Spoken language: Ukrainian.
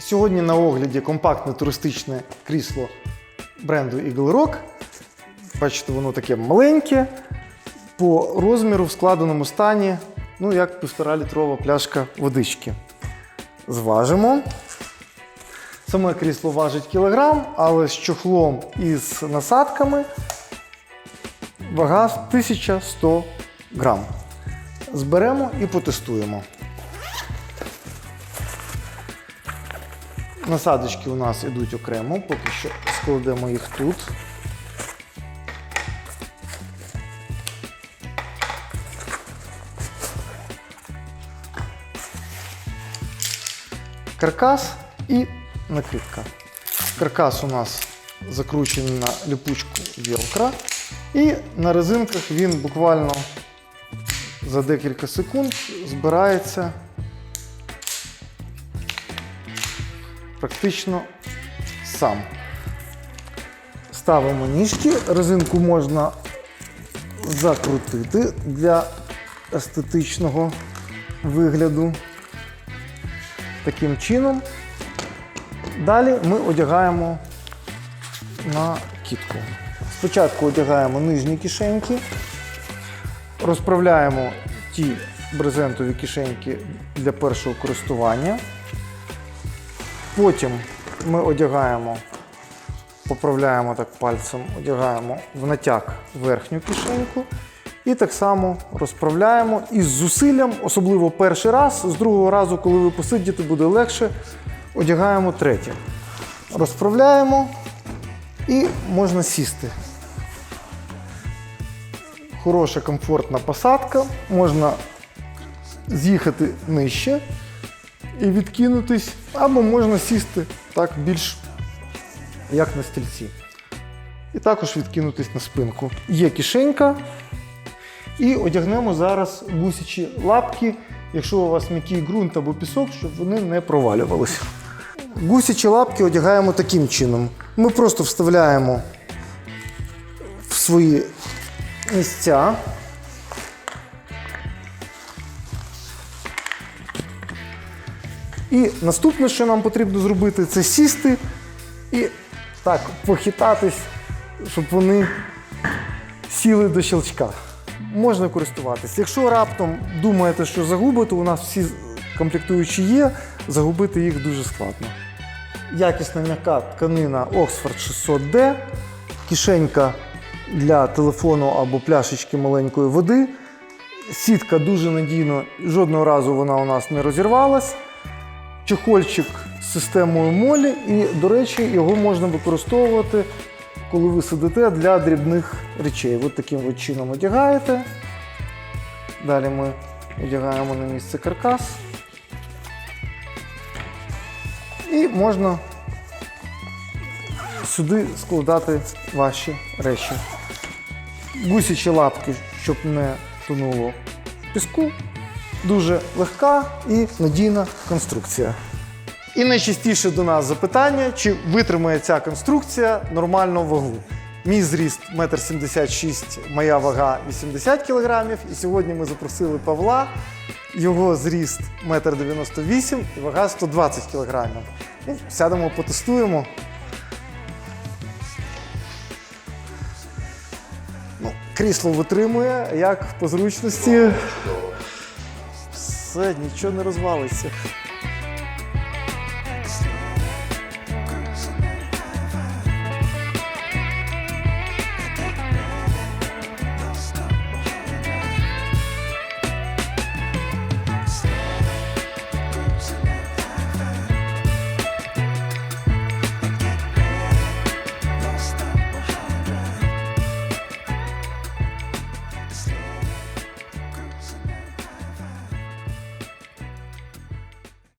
Сьогодні на огляді компактне туристичне крісло бренду Eagle Rock. Бачите, воно таке маленьке, по розміру в складеному стані, ну як півтора літрова пляшка водички. Зважимо. Саме крісло важить кілограм, але з чохлом і з насадками вага 1100 грам. Зберемо і потестуємо. Насадочки у нас йдуть окремо, поки що складемо їх тут. Каркас і накидка. Каркас у нас закручений на ліпучку велкро. І на резинках він буквально за декілька секунд збирається практично сам. Ставимо ніжки, резинку можна закрутити для естетичного вигляду. Таким чином. Далі ми одягаємо на кітку. Спочатку одягаємо нижні кишеньки, розправляємо ті брезентові кишеньки для першого користування. Потім ми одягаємо, поправляємо так пальцем, одягаємо в натяг верхню кишеньку. І так само розправляємо із зусиллям, особливо перший раз, з другого разу, коли ви посидіте, буде легше. Одягаємо третє. Розправляємо і можна сісти. Хороша комфортна посадка, можна з'їхати нижче і відкинутись, або можна сісти так більш як на стільці. І також відкинутись на спинку. Є кишенька. І одягнемо зараз гусячі лапки, якщо у вас м'який ґрунт або пісок, щоб вони не провалювалися. Гусячі лапки одягаємо таким чином. Ми просто вставляємо в свої місця. І наступне, що нам потрібно зробити, це сісти і так похитатись, щоб вони сіли до щелчка. Можна користуватись. Якщо раптом думаєте, що загубите, у нас всі комплектуючі є, загубити їх дуже складно. Якісна м'яка тканина Oxford 600D, кишенька для телефону або пляшечки маленької води. Сітка дуже надійно, жодного разу вона у нас не розірвалась. Чехольчик з системою молі, і, до речі, його можна використовувати, коли ви сидите для дрібних речей. От таким от чином одягаєте. Далі ми одягаємо на місце каркас. І можна сюди складати ваші речі. Гусячі лапки, щоб не тонуло піску. Дуже легка і надійна конструкція. І найчастіше до нас запитання, чи витримає ця конструкція нормальну вагу. Мій зріст 1,76 м, моя вага 80 кг. І сьогодні ми запросили Павла. Його зріст 1,98 м і вага 120 кг. Ну, сядемо, потестуємо. Ну, крісло витримує, як по зручності. Все, нічого не розвалиться.